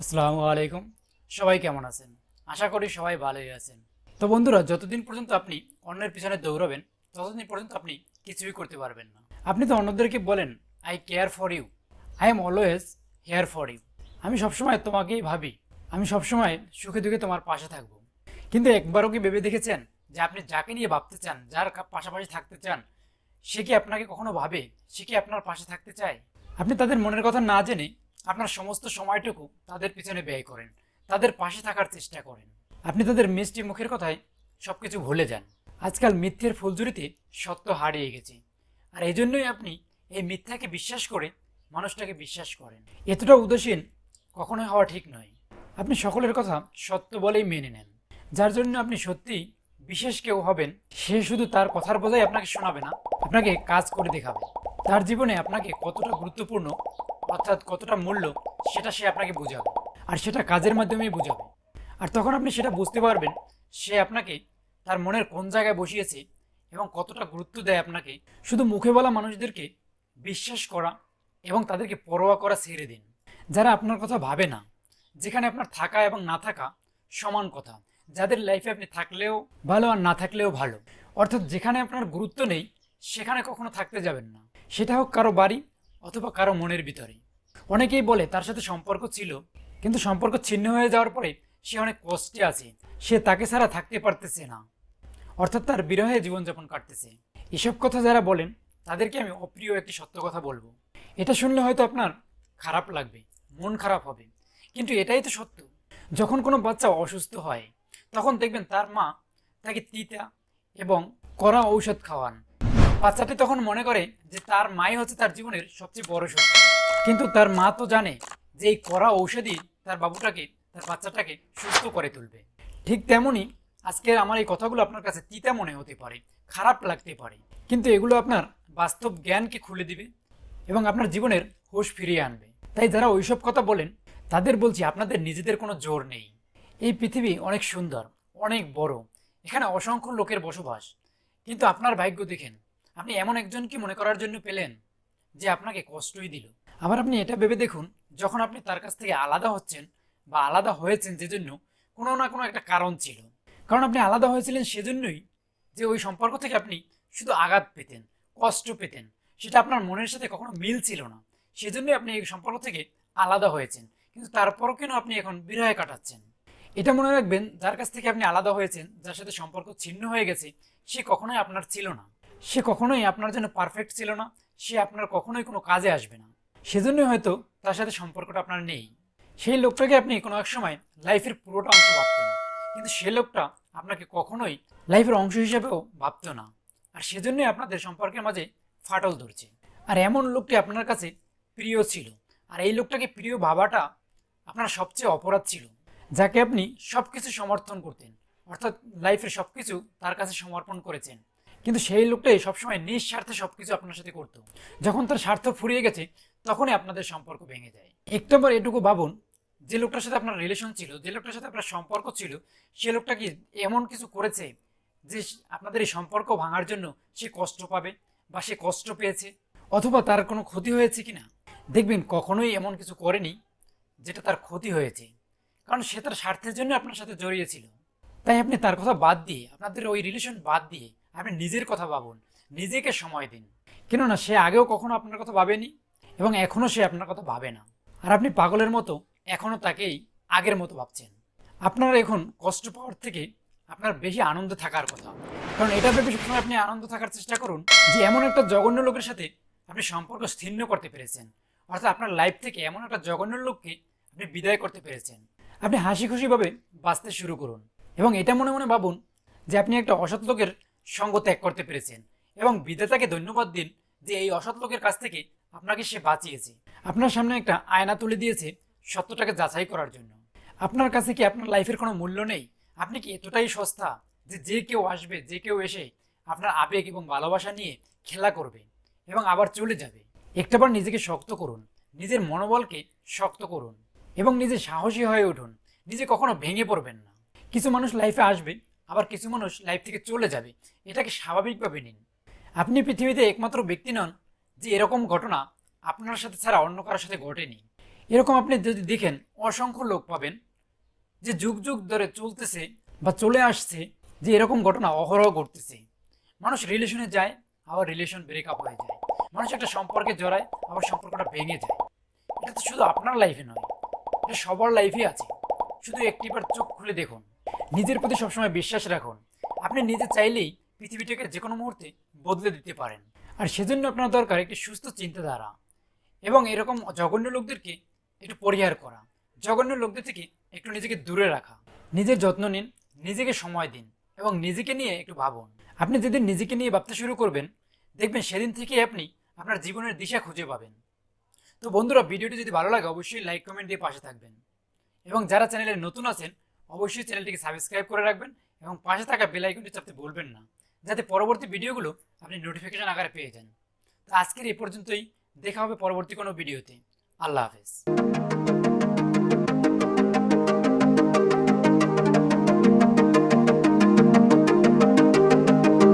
আসসালামু আলাইকুম। সবাই কেমন আছেন? আশা করি সবাই ভালোই আছেন। তো বন্ধুরা, যতদিন পর্যন্ত আপনি অন্যের পিছনে দৌড়াবেন, ততদিন পর্যন্ত আপনি কিছুই করতে পারবেন না। আপনি তো অন্যদেরকে বলেন I care for you I am always here for you আমি সবসময় তোমাকেই ভাবি। আমি সবসময় সুখে দুঃখে তোমার পাশে থাকব। কিন্তু একবারও কি ভেবে দেখেছেন যে আপনি যাকে নিয়ে ভাবতে চান, যার পাশাপাশি থাকতে চান, সে কি আপনাকে কখনো ভাবে? সে কি আপনার পাশে থাকতে চায়? আপনি তাদের মনের কথা না জেনে আপনার সমস্ত সময়টুকু তাদের পিছনে ব্যয় করেন, তাদের পাশে থাকার চেষ্টা করেন। আপনি তাদের মিষ্টি মুখের কথায় সবকিছু ভুলে যান। আজকাল মিথ্যের ফুলঝুরিতে সত্য হারিয়ে গেছে। আর এই জন্যই আপনি এই মিথ্যাকে বিশ্বাস করে মানুষটাকে বিশ্বাস করেন। এতটা উদাসীন কখনোই হওয়া ঠিক নয়। আপনি সকলের কথা সত্য বলেই মেনে নেন। যার জন্য আপনি সত্যিই বিশেষ কেউ হবেন, সে শুধু তার কথার বোঝাই আপনাকে শোনাবে না, আপনাকে কাজ করে দেখাবে। তার জীবনে আপনাকে কতটা গুরুত্বপূর্ণ অর্থাৎ কতটা মূল্য, সেটা সে আপনাকে বোঝাবে। আর সেটা কাজের মাধ্যমেই বোঝাবে। আর তখন আপনি সেটা বুঝতে পারবেন, সে আপনাকে তার মনের কোন জায়গায় বসিয়েছে এবং কতটা গুরুত্ব দেয় আপনাকে। শুধু মুখে বলা মানুষদেরকে বিশ্বাস করা এবং তাদেরকে পরোয়া করা ছেড়ে দিন। যারা আপনার কথা ভাবে না, যেখানে আপনার থাকা এবং না থাকা সমান কথা। যাদের লাইফে আপনি থাকলেও ভালো আর না থাকলেও ভালো। অর্থাৎ যেখানে আপনার গুরুত্ব নেই, সেখানে কখনো থাকতে যাবেন না। সেটা হোক কারও বাড়ি অথবা কারও মনের ভিতরে। অনেকেই বলে তার সাথে সম্পর্ক ছিল, কিন্তু সম্পর্ক ছিন্ন হয়ে যাওয়ার পরে সে অনেক কষ্টে আছে। সে তাকে ছাড়া থাকতে পারতেছে না। অর্থাৎ তার বিরহে জীবনযাপন কাটতেছে। এসব কথা যারা বলেন, তাদেরকে আমি অপ্রিয় একটি সত্য কথা বলব। এটা শুনলে হয়তো আপনার খারাপ লাগবে, মন খারাপ হবে। কিন্তু এটাই তো সত্য। যখন কোনো বাচ্চা অসুস্থ হয়, তখন দেখবেন তার মা তাকে তিতা এবং কড়া ঔষধ খাওয়ান। বাচ্চাটি তখন মনে করে যে তার মাই হচ্ছে তার জীবনের সবচেয়ে বড় শক্তি কিন্তু তার মা তো জানে যে এই কড়া ঔষধই তার বাবুটাকে, তার বাচ্চাটাকে সুস্থ করে তুলবে। ঠিক তেমনই আজকের আমার এই কথাগুলো আপনার কাছে তিতা মনে হতে পারে, খারাপ লাগতে পারে। কিন্তু এগুলো আপনার বাস্তব জ্ঞানকে খুলে দিবে এবং আপনার জীবনের হোশ ফিরিয়ে আনবে। তাই যারা ওইসব কথা বলেন, তাদের বলছি আপনাদের নিজেদের কোনো জোর নেই। এই পৃথিবী অনেক সুন্দর, অনেক বড়, এখানে অসংখ্য লোকের বসবাস। কিন্তু আপনার ভাগ্য দেখেন আপনি এমন একজনকে মনে করার জন্য পেলেন যে আপনাকে কষ্টই দিল? আবার আপনি এটা ভেবে দেখুন, যখন আপনি তার কাছ থেকে আলাদা হচ্ছেন বা আলাদা হয়েছেন যে জন্য কোনো না কোনো একটা কারণ ছিল। কারণ আপনি আলাদা হয়েছিলেন সেজন্যই যে ওই সম্পর্ক থেকে আপনি শুধু আঘাত পেতেন, কষ্ট পেতেন, সেটা আপনার মনের সাথে কখনো মিল ছিল না। সেজন্যই আপনি এই সম্পর্ক থেকে আলাদা হয়েছেন। কিন্তু তারপরও কেন আপনি এখন বিরহে কাটাচ্ছেন? এটা মনে রাখবেন, যার কাছ থেকে আপনি আলাদা হয়েছেন, যার সাথে সম্পর্ক ছিন্ন হয়ে গেছে, সে কখনোই আপনার ছিল না। সে কখনোই আপনার জন্য পারফেক্ট ছিল না, সে আপনার কখনোই কোনো কাজে আসবে না। সেজন্যই হয়তো তার সাথে সম্পর্কটা আপনার নেই। সেই লোকটাকে আপনি কোনো এক সময় লাইফের পুরোটা অংশ ভাবতেন, কিন্তু সে লোকটা আপনাকে কখনোই লাইফের অংশ হিসেবেও ভাবতো না, আর সেজন্যই আপনাদের সম্পর্কের মাঝে ফাটল ধরছে। আর এমন লোকটি আপনার কাছে প্রিয় ছিল, আর এই লোকটাকে প্রিয় ভাবাটা আপনার সবচেয়ে অপরাধ ছিল, যাকে আপনি সব কিছু সমর্থন করতেন, অর্থাৎ লাইফের সব কিছু তার কাছে সমর্পণ করেছেন। কিন্তু সেই লোকটাই সবসময় নিঃস্বার্থে সব কিছু আপনার সাথে করতো। যখন তার স্বার্থ ফুরিয়ে গেছে, তখনই আপনাদের সম্পর্ক ভেঙে যায়। একটাবার এটুকু ভাবুন, যে লোকটার সাথে আপনার রিলেশন ছিল, যে লোকটার সাথে আপনার সম্পর্ক ছিল, সে লোকটা কি এমন কিছু করেছে যে আপনাদের এই সম্পর্ক ভাঙার জন্য সে কষ্ট পাবে বা সে কষ্ট পেয়েছে? অথবা তার কোনো ক্ষতি হয়েছে কি না দেখবেন, কখনোই এমন কিছু করেনি যেটা তার ক্ষতি হয়েছে। কারণ সে তার স্বার্থের জন্য আপনার সাথে জড়িয়েছিল তাই আপনি তার কথা বাদ দিয়ে, আপনাদের ওই রিলেশন বাদ দিয়ে আপনি নিজের কথা ভাবুন, নিজেকে সময় দিন। কেননা সে আগেও কখনো আপনার কথা ভাবেনি এবং এখনও সে আপনার কথা ভাবে না। আর আপনি পাগলের মতো এখনও তাকেই আগের মতো ভাবছেন। আপনার এখন কষ্ট পাওয়ার থেকে আপনার বেশি আনন্দ থাকার কথা। কারণ এটা ভেবে সবসময় আপনি আনন্দ থাকার চেষ্টা করুন যে এমন একটা জঘন্য লোকের সাথে আপনি সম্পর্ক ছিন্ন করতে পেরেছেন। অর্থাৎ আপনার লাইফ থেকে এমন একটা জঘন্য লোককে আপনি বিদায় করতে পেরেছেন। আপনি হাসি খুশিভাবে বাঁচতে শুরু করুন। এবং এটা মনে মনে ভাবুন যে আপনি একটা অসৎ লোকের সঙ্গ ত্যাগ করতে পেরেছেন এবং বিধাতাকে ধন্যবাদ দিন যে এই অসৎ লোকের কাছ থেকে আপনাকে সে বাঁচিয়েছে। আপনার সামনে একটা আয়না তুলে দিয়েছে সত্যটাকে যাচাই করার জন্য। আপনার কাছে কি আপনার লাইফের কোনো মূল্য নেই? আপনি কি এতটাই সস্তা যে যে কেউ আসবে, যে কেউ এসে আপনার আবেগ এবং ভালোবাসা নিয়ে খেলা করবে এবং আবার চলে যাবে? একটাবার নিজেকে শক্ত করুন, নিজের মনোবলকে শক্ত করুন এবং নিজে সাহসী হয়ে উঠুন, নিজে কখনো ভেঙে পড়বেন না। কিছু মানুষ লাইফে আসবে আবার কিছু মানুষ লাইফ থেকে চলে যাবে। এটাকে স্বাভাবিকভাবে নিন। আপনি পৃথিবীতে একমাত্র ব্যক্তি নন যে এরকম ঘটনা আপনার সাথে ছাড়া অন্য কারোর সাথে ঘটেনি। এরকম আপনি যদি দেখেন, অসংখ্য লোক পাবেন যে যুগ যুগ ধরে চলতেছে বা চলে আসছে যে এরকম ঘটনা অহরহ ঘটতেছে। মানুষ রিলেশনে যায়, আবার রিলেশন ব্রেকআপ হয়ে যায়। মানুষ একটা সম্পর্কে জড়ায়, আবার সম্পর্কটা ভেঙে যায়। এটা তো শুধু আপনার লাইফে নয়, এটা সবার লাইফে আছে। শুধু একটিবার চোখ খুলে দেখুন। নিজের প্রতি সবসময় বিশ্বাস রাখুন। আপনি নিজে চাইলেই পৃথিবীটাকে যে কোনো মুহূর্তে বদলে দিতে পারেন। আর সেজন্য আপনার দরকার একটি সুস্থ চিন্তাধারা এবং এরকম জঘন্য লোকদেরকে একটু পরিহার করা। জঘন্য লোকদের থেকে একটু নিজেকে দূরে রাখা। নিজের যত্ন নিন, নিজেকে সময় দিন এবং নিজেকে নিয়ে একটু ভাবুন। আপনি যেদিন নিজেকে নিয়ে ভাবতে শুরু করবেন, দেখবেন সেদিন থেকে আপনি আপনার জীবনের দিশা খুঁজে পাবেন। তো বন্ধুরা, ভিডিওটি যদি ভালো লাগে, অবশ্যই লাইক কমেন্ট দিয়ে পাশে থাকবেন। এবং যারা চ্যানেলে নতুন আছেন অবশ্যই চ্যানেলটিকে সাবস্ক্রাইব করে রাখবেন এবং পাশে থাকা বেল আইকনটি চাপতে ভুলবেন না, যাতে পরবর্তী ভিডিওগুলো আপনি নোটিফিকেশন আকারে পেয়ে যান। তো আজকের এই পর্যন্তই, দেখা হবে পরবর্তী কোনো ভিডিওতে। আল্লাহ হাফেজ।